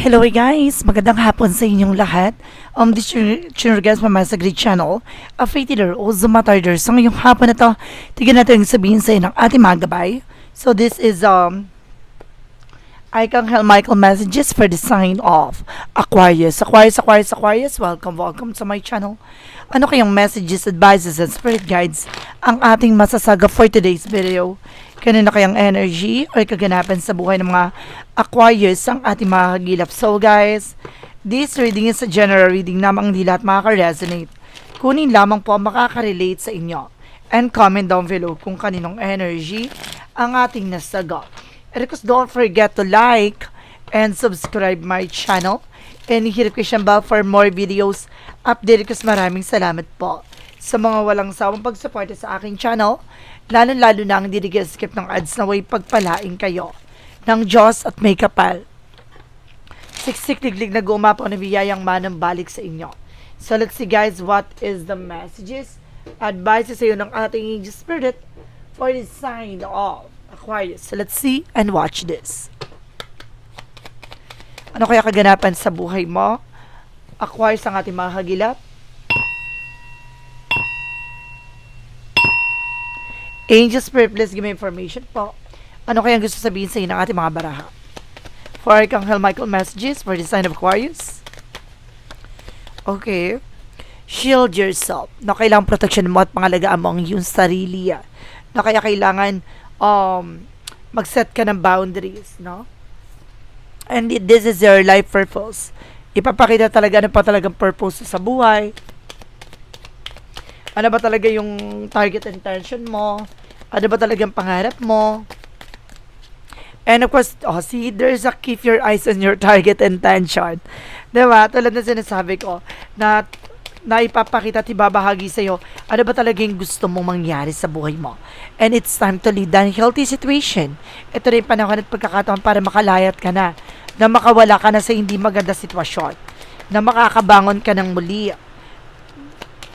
Hello guys! Magandang hapon sa inyong lahat. Um, this is your guys from my Sagrid channel. A faith healer o Zumatarder. So ngayong hapon na to, tignan natin yung sabihin sa ng ating mga gabay. So this is um, Archangel Michael messages for the sign of Aquarius. Aquarius, Aquarius, Aquarius, welcome, welcome to my channel. Ano kayong messages, advices, and spirit guides ang ating masasaga for today's video? Kanina kayang energy or kaganapan sa buhay ng mga Aquarius ang ating mga kagilap. So guys, this reading is a general reading namang hindi lahat makaka-resonate. Kunin lamang po ang makaka-relate sa inyo. And comment down below kung kaninong energy ang ating nasagot. And of don't forget to like and subscribe my channel and hit the question bell for more videos. Update ko maraming salamat po sa mga walang sawang pagsuporta sa aking channel, lalo-lalo na ang hindi skip ng ads na way pagpalaing kayo ng Diyos at may kapal. Siksik liglig na gumapo na biyayang manang balik sa inyo. So let's see guys, what is the messages, advices sa iyo ng ating spirit for the sign of Aquarius. So let's see and watch this. Ano kaya kaganapan sa buhay mo? Aquarius ang ating mga kagilap. Angel Spirit, please give me information po. Ano kaya gusto sabihin sa inyo ng ating mga baraha? For Archangel Michael messages for the sign of Aquarius. Okay. Shield yourself. Na kailangan protection mo at pangalagaan mo ang iyong sarili. ah. Na kaya kailangan um, mag-set ka ng boundaries, no? And this is your life purpose. Ipapakita talaga ano pa talagang purpose sa buhay. Ano ba talaga yung target intention mo? Ano ba talaga yung pangarap mo? And of course, oh, see, there's a keep your eyes on your target intention. Diba? Tulad na sinasabi ko, na na ipapakita at ibabahagi sa'yo ano ba talaga yung gusto mong mangyari sa buhay mo. And it's time to lead a healthy situation. Ito rin panahon at pagkakataon para makalayat ka na, na makawala ka na sa hindi maganda sitwasyon, na makakabangon ka ng muli.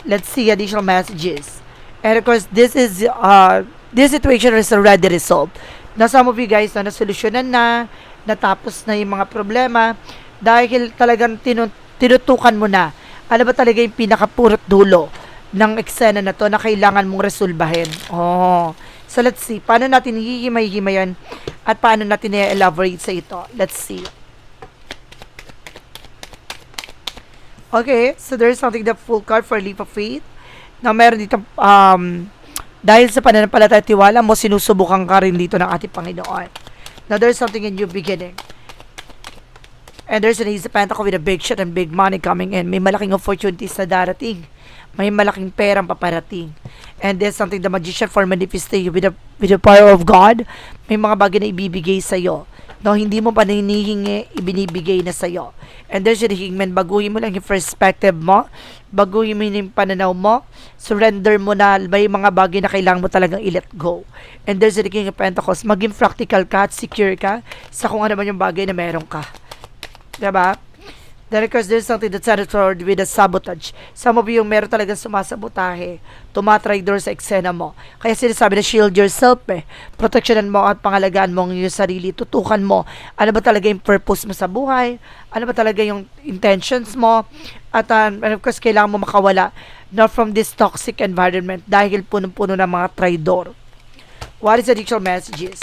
Let's see additional messages. And of course, this is, uh, this situation is already resolved. Na some of you guys na nasolusyonan na, natapos na yung mga problema, dahil talagang tinu- tinutukan mo na ano ba talaga yung pinakapurot dulo ng eksena na to na kailangan mong resolbahin. Oh. So let's see, paano natin hihimay-himayan at paano natin i-elaborate sa ito. Let's see. Okay, so there's something the full card for leap of faith. Na meron dito, um, dahil sa pananampalataya at tiwala mo, sinusubukan ka rin dito ng ating Panginoon. Now there's something in new beginning. And there's an Ace of Pentacle with a big shot and big money coming in. May malaking opportunities na darating. May malaking perang paparating. And there's something the magician for manifestation with the, with the power of God. May mga bagay na ibibigay sa'yo. No, hindi mo pa nanihingi, ibinibigay na sa'yo. And there's a hingman, baguhin mo lang yung perspective mo. Baguhin mo yung pananaw mo. Surrender mo na may mga bagay na kailangan mo talagang i-let go. And there's a King of Pentacles, maging practical ka at secure ka sa kung ano man yung bagay na meron ka. Diba? Then of course, there's something that's centered with a sabotage. Some of you yung meron talagang sumasabotahe, tumatraidor sa eksena mo. Kaya sinasabi na shield yourself eh. Protectionan mo at pangalagaan mo ang iyong sarili. Tutukan mo ano ba talaga yung purpose mo sa buhay, ano ba talaga yung intentions mo, at um, and of course, kailangan mo makawala not from this toxic environment dahil punong-puno ng mga traidor. What is the additional messages?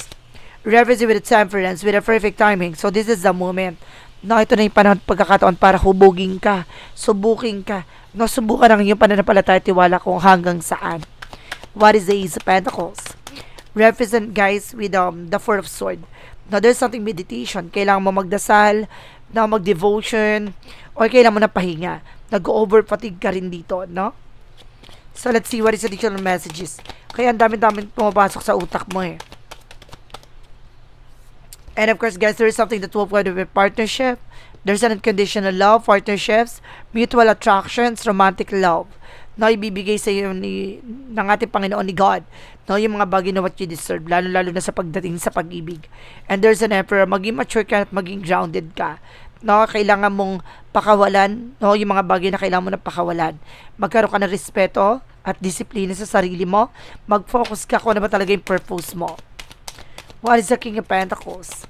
Reference with a temperance, with a perfect timing. So this is the moment No, ito na yung panahon at pagkakataon para hubugin ka, subukin ka. No, subukan ang iyong pananampalataya at tiwala kung hanggang saan. What is the Ace of Pentacles? Represent guys with um, the Four of Sword. Now, there's something meditation. Kailangan mo magdasal, na mag-devotion, or kailangan mo na pahinga. Nag-over fatigue ka rin dito, no? So, let's see what is additional messages. Kaya ang dami-dami pumapasok sa utak mo eh. And of course, guys, there is something that will pwede with partnership. There's an unconditional love, partnerships, mutual attractions, romantic love na ibibigay sa iyo ni, ng ating Panginoon ni God. No, yung mga bagay na what you deserve, lalo-lalo na sa pagdating sa pag-ibig. And there's an emperor, maging mature ka at maging grounded ka. No, kailangan mong pakawalan, no, yung mga bagay na kailangan mo na pakawalan. Magkaroon ka ng respeto at disiplina sa sarili mo. Mag-focus ka kung ano ba talaga yung purpose mo. What is the King of Pentacles?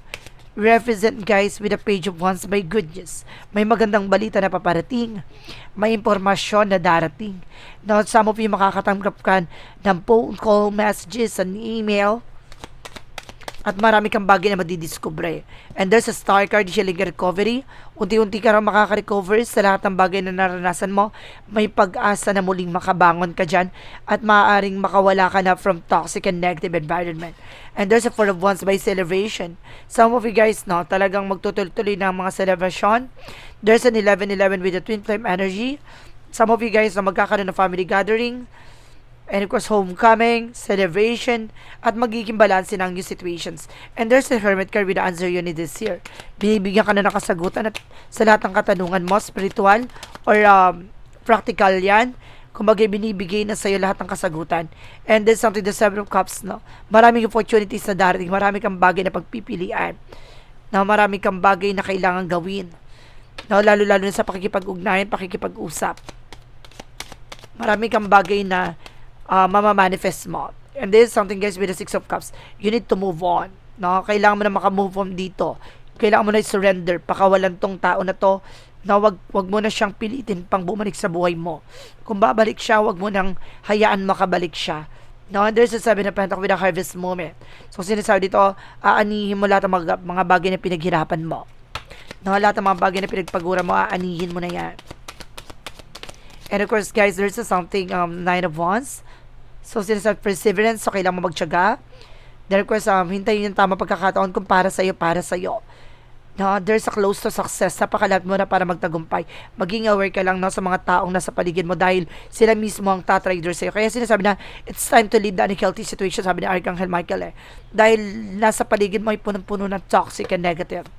represent guys with a page of wands by good news. May magandang balita na paparating. May impormasyon na darating. Now, some of you makakatanggap ka ng phone call, messages, and email at marami kang bagay na madidiscover. And there's a star card, healing recovery. Unti-unti ka rin makaka-recover sa lahat ng bagay na naranasan mo. May pag-asa na muling makabangon ka dyan at maaaring makawala ka na from toxic and negative environment. And there's a four of wands by celebration. Some of you guys, no, talagang magtutuloy ng mga celebration. There's an 11-11 with the twin flame energy. Some of you guys na magkakaroon ng family gathering. And of course, homecoming, celebration, at magiging balanse ng new situations. And there's a hermit card with the answer you need this year. Binibigyan ka na ng kasagutan at sa lahat ng katanungan mo, spiritual or um, practical yan. Kumbaga, binibigay na sa'yo lahat ng kasagutan. And there's something, the Seven of Cups, no? Maraming opportunities na darating. Marami kang bagay na pagpipilian. Na marami kang bagay na kailangan gawin. No, lalo-lalo na sa pakikipag-ugnayan, pakikipag-usap. Marami kang bagay na uh, mamamanifest mo. And this is something guys with the Six of Cups. You need to move on. No? Kailangan mo na makamove on dito. Kailangan mo na i-surrender. Pakawalan tong tao na to na wag, wag mo na siyang pilitin pang bumalik sa buhay mo. Kung babalik siya, wag mo nang hayaan makabalik siya. No, and there's a seven of pentacles with a harvest moment. So, sinasabi dito, aanihin mo lahat ng mga, mga bagay na pinaghirapan mo. No, lahat ng mga bagay na pinagpagura mo, aanihin mo na yan. And of course, guys, there's a something, um, nine of wands. So, sinasabi perseverance, so kailangan mo magtyaga. Then, of course, um, hintayin yung tama pagkakataon kung para sa'yo, para sa'yo. No, there's a close to success. Napakalat mo na para magtagumpay. Maging aware ka lang no, sa mga taong nasa paligid mo dahil sila mismo ang tatrader sa'yo. Kaya sinasabi na, it's time to leave the unhealthy situation, sabi ni Archangel Michael eh. Dahil nasa paligid mo ay punong-puno ng toxic and negative.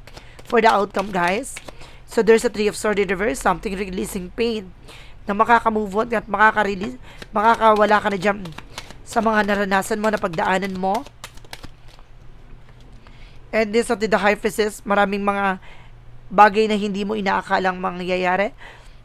For the outcome, guys, so there's a three of sword in reverse, something releasing pain na makakamove on at makaka-release, makakawala ka na dyan sa mga naranasan mo na pagdaanan mo. And this of the priestess, maraming mga bagay na hindi mo inaakalang mangyayari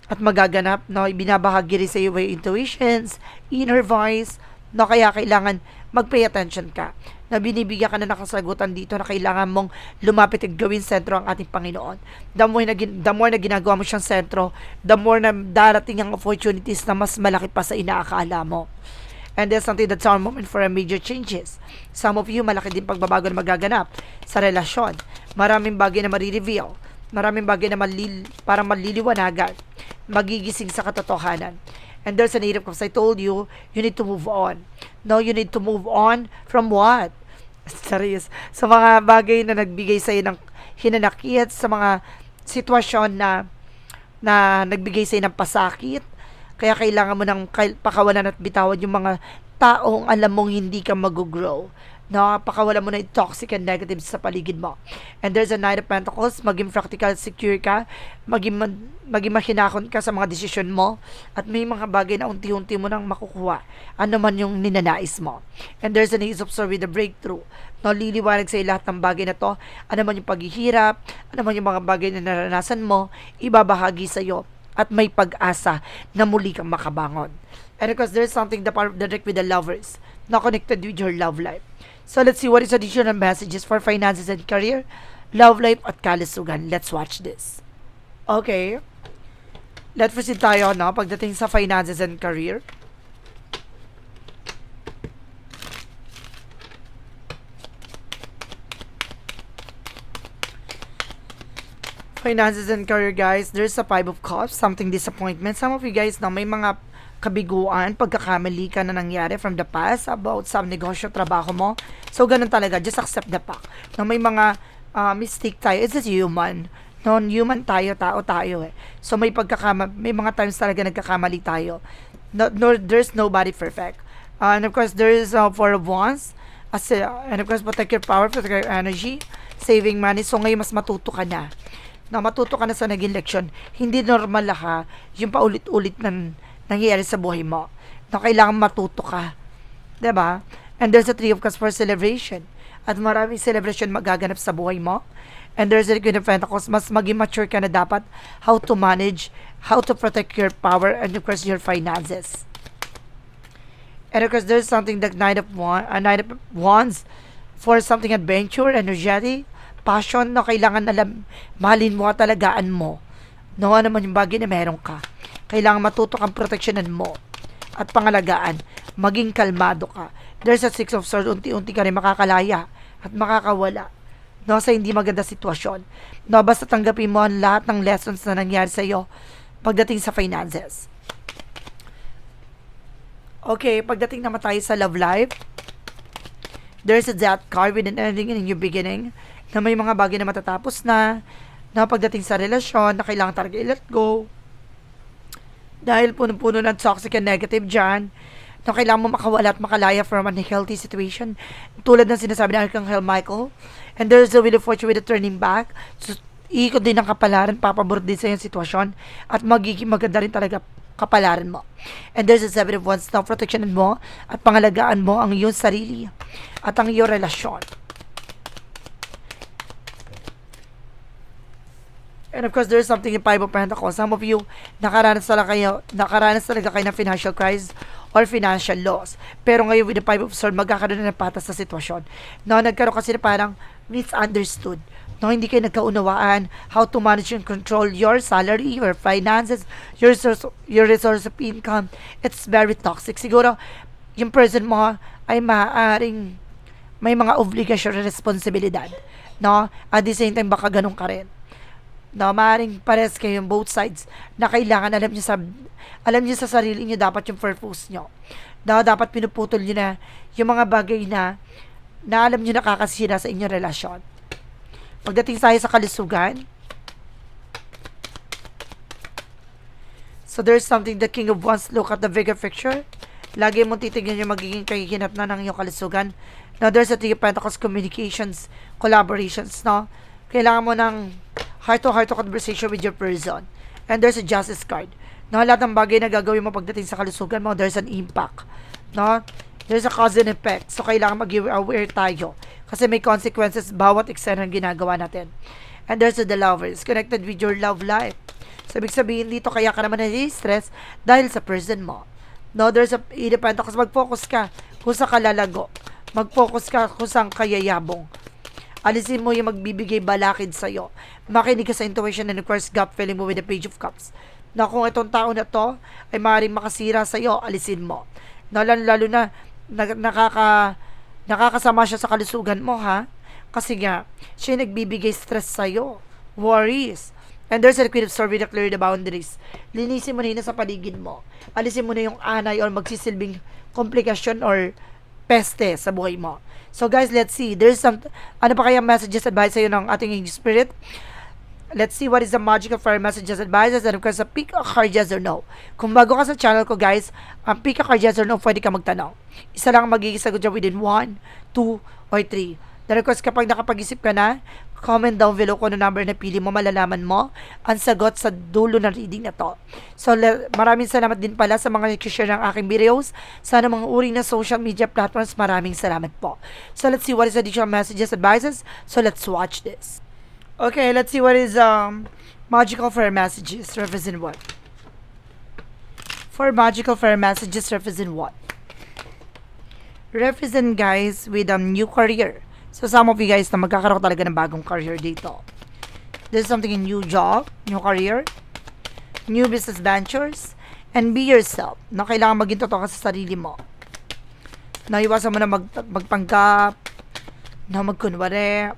at magaganap no ibinabahagi rin sa iyo by intuitions, inner voice, no kaya kailangan mag-pay attention ka na binibigyan ka na nakasagutan dito na kailangan mong lumapit at gawin sentro ang ating Panginoon. The more na, the more na ginagawa mo siyang sentro, the more na darating ang opportunities na mas malaki pa sa inaakala mo. And there's something that's our moment for a major changes. Some of you, malaki din pagbabago na magaganap sa relasyon. Maraming bagay na marireveal. Maraming bagay na malil, parang maliliwanagan. Magigising sa katotohanan. And there's a native because I told you, you need to move on. No, you need to move on from what? Serious. Sa mga bagay na nagbigay sa'yo ng hinanakit, sa mga sitwasyon na na nagbigay sa'yo ng pasakit, kaya kailangan mo ng pakawalan at bitawan yung mga taong alam mong hindi ka mag-grow. No, pakawalan mo na yung toxic and negative sa paligid mo. And there's a Knight of Pentacles, maging practical, secure ka, maging, ma- maging mahinakon ka sa mga desisyon mo, at may mga bagay na unti-unti mo nang makukuha. Ano man yung ninanais mo. And there's an Ace of Swords with a breakthrough. No, liliwanag sa lahat ng bagay na to. Ano man yung paghihirap, ano man yung mga bagay na naranasan mo, ibabahagi sa iyo at may pag-asa na muli kang makabangon. And of course, there's something that part direct with the lovers, not connected with your love life. So let's see what is additional messages for finances and career, love life at kalusugan. Let's watch this. Okay. Let's proceed tayo, no? Pagdating sa finances and career. Finances and career, guys. There's a five of cups, something disappointment. Some of you guys, no, may mga kabiguan, pagkakamali ka na nangyari from the past about some negosyo, trabaho mo. So, ganun talaga. Just accept the fact. No, may mga uh, mistake tayo. It's just human. No, human tayo, tao tayo eh. So, may pagkakama, may mga times talaga nagkakamali tayo. No, no, there's nobody perfect. Uh, and of course, there is uh, of wands. As, uh, and of course, protect your power, protect your energy, saving money. So, ngayon, mas matuto ka na na matuto ka na sa naging leksyon. Hindi normal ha, yung paulit-ulit na nangyayari sa buhay mo. Na kailangan matuto ka. ba? And there's a three of cups for celebration. At maraming celebration magaganap sa buhay mo. And there's a Queen of Pentacles, mas maging mature ka na dapat how to manage, how to protect your power, and of course, your finances. And of course, there's something that Knight of Wands, uh, Knight of Wands for something adventure, energetic, passion na kailangan alam, mahalin mo at talagaan mo. No, ano man yung bagay na meron ka. Kailangan matuto kang proteksyonan mo at pangalagaan. Maging kalmado ka. There's a six of swords, unti-unti ka rin makakalaya at makakawala no, sa hindi maganda sitwasyon. No, basta tanggapin mo ang lahat ng lessons na nangyari sa iyo pagdating sa finances. Okay, pagdating naman tayo sa love life, there's a death card with an ending and a new beginning na may mga bagay na matatapos na na pagdating sa relasyon na kailangan talaga i-let go dahil puno-puno ng toxic and negative dyan na kailangan mo makawala at makalaya from an unhealthy situation tulad ng sinasabi ng Archangel Michael and there's a will of fortune with a turning back so, iikot din ng kapalaran papabor din sa iyong sitwasyon at magiging maganda rin talaga kapalaran mo. And there's a seven of wands na proteksyonan mo at pangalagaan mo ang iyong sarili at ang iyong relasyon. And of course, there's something in Five of Pentacles. Some of you, nakaranas talaga kayo, nakaranas talaga kayo ng financial crisis or financial loss. Pero ngayon, with the Five of Swords, magkakaroon na ng patas sa sitwasyon. No, nagkaroon kasi na parang misunderstood. No, hindi kayo nagkaunawaan how to manage and control your salary, your finances, your source, your resource of income. It's very toxic. Siguro, yung person mo ay maaaring may mga obligasyon responsibilidad. No? At the same time, baka ganun ka rin na maaaring pares kayo yung both sides na kailangan alam niyo sa alam niyo sa sarili niyo dapat yung purpose niyo. Na dapat pinuputol niyo na yung mga bagay na na alam niyo nakakasira sa inyong relasyon. Pagdating tayo sa kalusugan so there's something the king of wands look at the bigger picture. Lagi mong titignan yung magiging kahihinat na ng iyong kalusugan. Now there's a three of pentacles communications collaborations no? Kailangan mo ng heart-to-heart conversation with your person. And there's a justice card. No, lahat ng bagay na gagawin mo pagdating sa kalusugan mo, there's an impact. No? There's a cause and effect. So, kailangan mag-aware tayo. Kasi may consequences bawat eksena ng ginagawa natin. And there's the lovers connected with your love life. So, ibig sabihin dito, kaya ka naman na-stress dahil sa person mo. No, there's a independent kasi mag-focus ka kung sa kalalago. Mag-focus ka kung saan kayayabong. Alisin mo yung magbibigay balakid sa'yo. Makinig ka sa intuition and of course, gut feeling mo with the page of cups. Na kung itong tao na to ay maaaring makasira sa'yo, alisin mo. Na lalo, na, na nakaka, nakakasama siya sa kalusugan mo, ha? Kasi nga, siya nagbibigay stress sa'yo. Worries. And there's a of Swords with clear the boundaries. Linisin mo na yun sa paligid mo. Alisin mo na yung anay or magsisilbing komplikasyon or peste sa buhay mo. So guys, let's see. There's some, ano pa kaya messages advice sa'yo ng ating English Spirit? Let's see what is the magical fire messages advices and of course, pick a card yes or no. Kung bago ka sa channel ko guys, ang pick a card yes or no, pwede ka magtanong. Isa lang ang magiging sagot dyan within 1, 2, or 3. Then of course, kapag nakapag-isip ka na, comment down below kung ano number na pili mo, malalaman mo ang sagot sa dulo ng reading na to. So, maraming salamat din pala sa mga nag-share ng aking videos. Sana mga uri na social media platforms, maraming salamat po. So, let's see what is additional messages, advices. So, let's watch this. Okay, let's see what is um magical fire messages, represent what? For magical fire messages, represent what? Represent guys with a new career So some of you guys na magkakaroon talaga ng bagong career dito. There's something in new job, new career, new business ventures, and be yourself. Na kailangan maging totoo ka sa sarili mo. Na iwasan mo na mag, magpanggap, na magkunwari.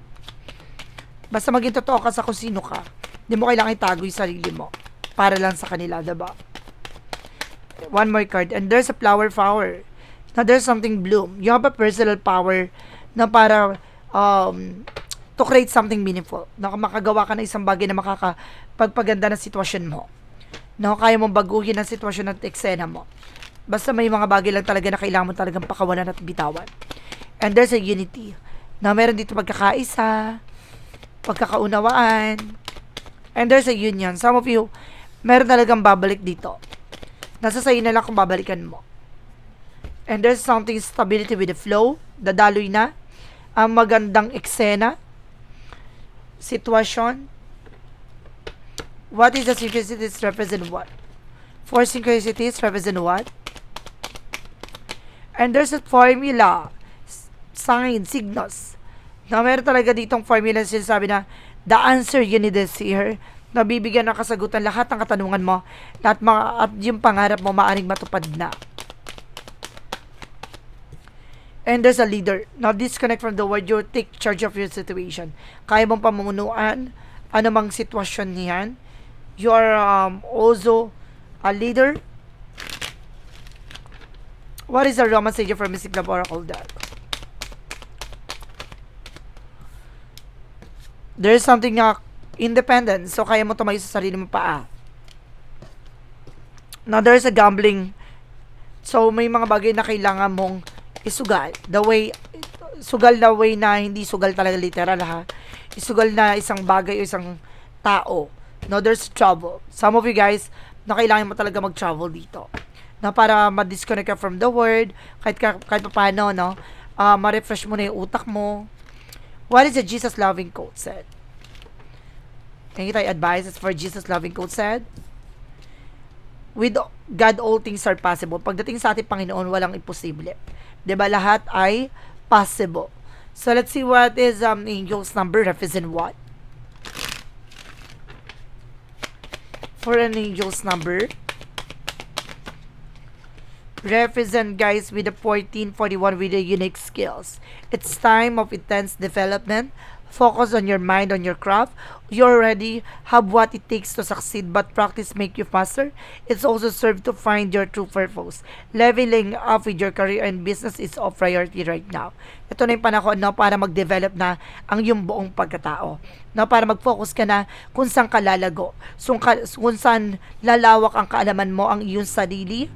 Basta maging totoo ka sa kung sino ka. Hindi mo kailangan itago yung sarili mo. Para lang sa kanila, diba? One more card. And there's a flower power. Now there's something bloom. You have a personal power na para um, to create something meaningful. Na makagawa ka ng isang bagay na makakapagpaganda ng sitwasyon mo. Na kaya mong baguhin ang sitwasyon at eksena mo. Basta may mga bagay lang talaga na kailangan mo talagang pakawalan at bitawan. And there's a unity. Na meron dito pagkakaisa, pagkakaunawaan, and there's a union. Some of you, meron talagang babalik dito. Nasa sa'yo na lang kung babalikan mo. And there's something stability with the flow, dadaloy na, ang magandang eksena, sitwasyon. What is the synchronicities represent what? Four synchronicities represent what? And there's a formula, sign, signals, Na meron talaga ditong formula sinasabi na the answer you need is here. Nabibigyan ng kasagutan lahat ng katanungan mo at, mga, at yung pangarap mo maaring matupad na. And there's a leader. Now disconnect from the world. You take charge of your situation. Kaya mong pamunuan anumang sitwasyon niyan. You are um, also a leader. What is the Roman Savior for Mystic Love Oracle deck? There's something na independent. So, kaya mo tumayo sa sarili mo paa. Now, there's a gambling. So, may mga bagay na kailangan mong isugal. The way, sugal na way na hindi sugal talaga literal ha. Isugal na isang bagay o isang tao. No, there's trouble. Some of you guys, na kailangan mo talaga mag-travel dito. Na para ma-disconnect ka from the world, kahit, ka, kahit pa paano, no? Uh, ma-refresh mo na yung utak mo. What is the Jesus loving quote said? Can you tayo advice for Jesus loving quote said? With God, all things are possible. Pagdating sa ating Panginoon, walang imposible. 'Di ba Lahat ay possible. So, let's see what is um, angel's number represent what? For an angel's number, represent guys with the 1441 with the unique skills. It's time of intense development. Focus on your mind, on your craft. You already have what it takes to succeed, but practice make you faster. It's also serve to find your true purpose. Leveling up with your career and business is of priority right now. Ito na yung panahon no, para mag-develop na ang iyong buong pagkatao. No, para mag-focus ka na kung saan ka lalago. So, kung saan lalawak ang kaalaman mo, ang iyong sarili,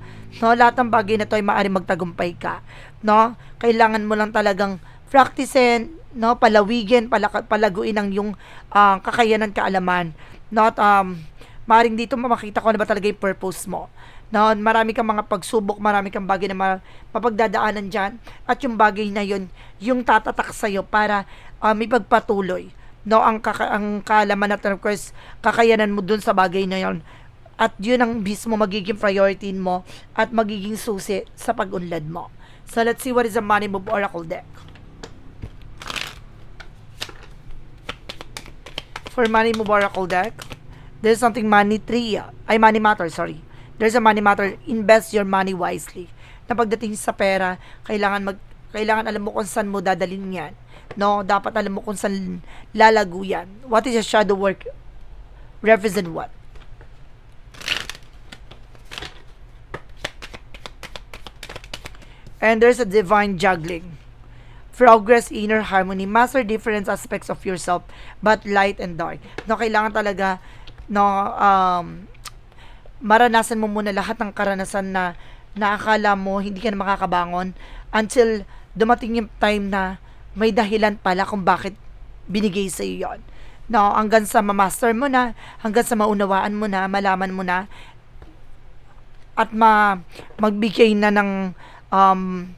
No, lahat ng bagay na to ay maaaring magtagumpay ka. No? Kailangan mo lang talagang practicein, no, palawigin, palaka, palaguin ang yung uh, kakayanan, kaalaman. Not um maaaring dito makita ko na ba talaga yung purpose mo. No, marami kang mga pagsubok, marami kang bagay na mapagdadaanan diyan at yung bagay na yun, yung tatatak sa iyo para um, ipagpatuloy. No, ang, kaka- ang kaalaman at of course, kakayanan mo dun sa bagay na yon at yun ang mismo magiging priority mo at magiging susi sa pag-unlad mo. So, let's see what is the Money Move Oracle deck. For Move Oracle deck, there's something Money Tree, ay Money Matter, sorry. There's a Money Matter, invest your money wisely. Na pagdating sa pera, kailangan mag kailangan alam mo kung saan mo dadalhin yan. No, dapat alam mo kung saan lalago yan. What is a shadow work? Represent what? And there's a divine juggling. Progress, inner harmony, master different aspects of yourself, but light and dark. No, kailangan talaga, no, um, maranasan mo muna lahat ng karanasan na naakala mo hindi ka na makakabangon until dumating yung time na may dahilan pala kung bakit binigay sa iyo yon. No, hanggang sa ma-master mo na, hanggang sa maunawaan mo na, malaman mo na, at ma magbigay na ng um,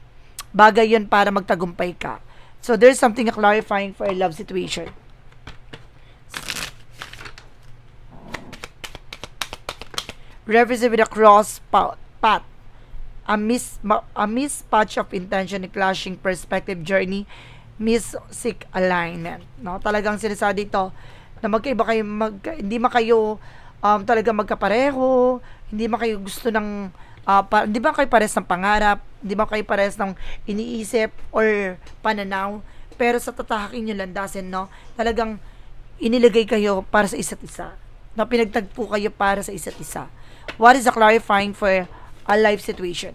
bagay yun para magtagumpay ka. So, there's something clarifying for a love situation. Represent with a cross path. A mis a mispatch of intention, a clashing perspective journey, sick alignment. No? Talagang sinasabi dito na magkaiba kayo, mag, hindi ma kayo um, talaga magkapareho, hindi ma kayo gusto ng uh, pa, di ba kayo pares ng pangarap, di ba kayo pares ng iniisip or pananaw, pero sa tatahakin nyo landasin, no, talagang inilagay kayo para sa isa't isa. Na pinagtagpo kayo para sa isa't isa. What is the clarifying for a life situation?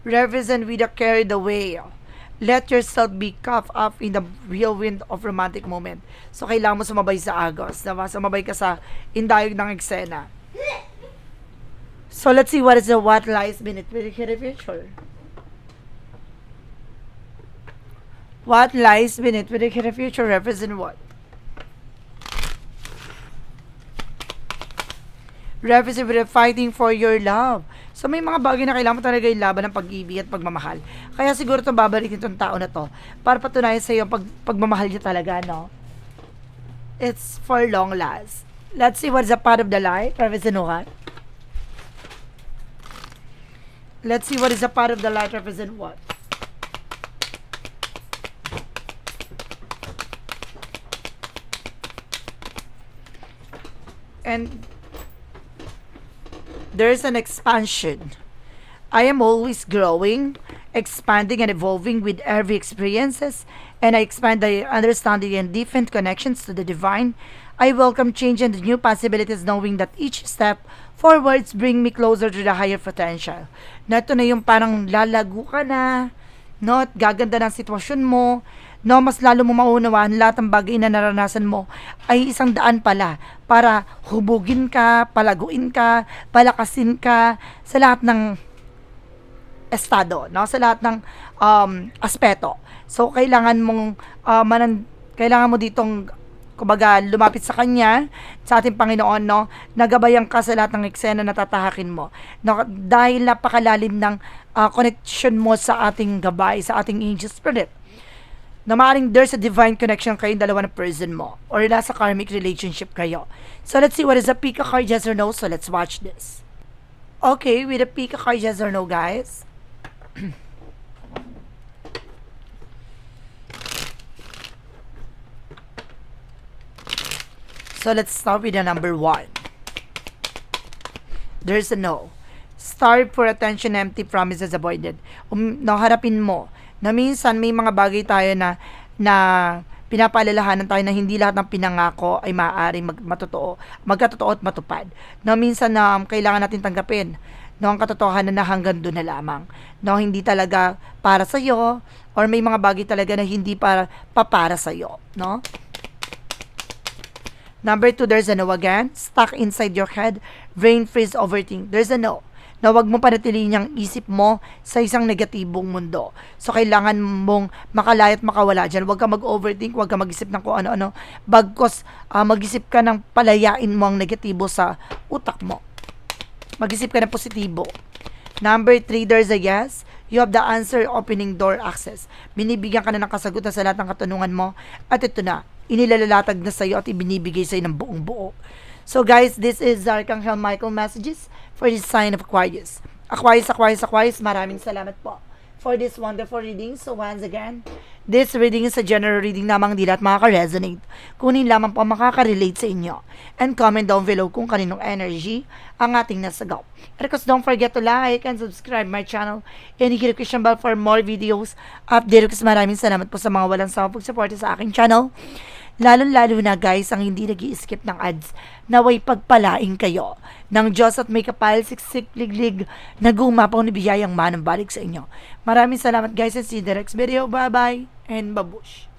Represent with a carried away let yourself be caught up in the whirlwind of romantic moment. So, kailangan mo sumabay sa agos. Diba? Sumabay ka sa indayog ng eksena. So, let's see what is the what lies beneath the future. What lies beneath the future represent what? Represent with fighting for your love. So may mga bagay na kailangan mo talaga ilaban ng pag-ibig at pagmamahal. Kaya siguro itong babalik itong tao na to para patunayan sa iyo pag, pagmamahal niya talaga, no? It's for long last. Let's see what's a part of the life, Professor Nuhat. Let's see what is a part of the light represent what. And there's an expansion. I am always growing, expanding and evolving with every experiences, and I expand the understanding and different connections to the divine. I welcome change and the new possibilities knowing that each step forwards bring me closer to the higher potential. Na ito na yung parang lalago ka na, no? At gaganda ng sitwasyon mo, no? Mas lalo mo maunawaan lahat ng bagay na naranasan mo ay isang daan pala para hubugin ka, palaguin ka, palakasin ka sa lahat ng estado, no? Sa lahat ng um, aspeto. So, kailangan mong, uh, manan, kailangan mo ditong, kumbaga, lumapit sa Kanya, sa ating Panginoon, no? Nagabayan ka sa lahat ng eksena na tatahakin mo. No? Dahil napakalalim ng uh, connection mo sa ating gabay, sa ating angel spirit na maaaring there's a divine connection kayong dalawa na person mo or nasa karmic relationship kayo. So, let's see what is a Pika card, yes or no. So, let's watch this. Okay, with a Pika card, yes or no, guys. So let's start with the number one. There's a no. Starve for attention, empty promises avoided. Um, no, harapin mo na minsan may mga bagay tayo na na pinapaalalahanan tayo na hindi lahat ng pinangako ay maaaring mag, matotoo, magkatotoo at matupad. No, minsan na um, kailangan natin tanggapin no, ang katotohanan na hanggang doon na lamang. No, hindi talaga para sa iyo or may mga bagay talaga na hindi para papara sa iyo, no? Number two, there's a no again. Stuck inside your head. Brain freeze, overthink. There's a no. Na wag mo panatilihin ang isip mo sa isang negatibong mundo. So, kailangan mong makalaya at makawala dyan. Huwag ka mag-overthink, huwag ka mag-isip ng kung ano-ano. Bagkos, ah, mag-isip ka ng palayain mo ang negatibo sa utak mo. Mag-isip ka ng positibo. Number three, there's a yes. You have the answer, opening door access. Binibigyan ka na ng kasagutan sa lahat ng katanungan mo. At ito na, inilalatag na sa'yo at ibinibigay sa'yo ng buong buo. So guys, this is Archangel Michael messages for this sign of Aquarius. Aquarius, Aquarius, Aquarius, maraming salamat po for this wonderful reading. So once again, this reading is a general reading lamang di lahat makaka-resonate. Kunin lamang po makaka-relate sa inyo. And comment down below kung kaninong energy ang ating nasagaw. And of course, don't forget to like and subscribe my channel and hit the notification bell for more videos. Update ko maraming salamat po sa mga walang sawang pagsuporta sa aking channel. Lalo-lalo na guys ang hindi nag skip ng ads naway pagpalaing kayo ng Diyos at may kapal siksik liglig na gumapaw ni biyayang manang balik sa inyo. Maraming salamat guys and see you the next video. Bye bye and babush.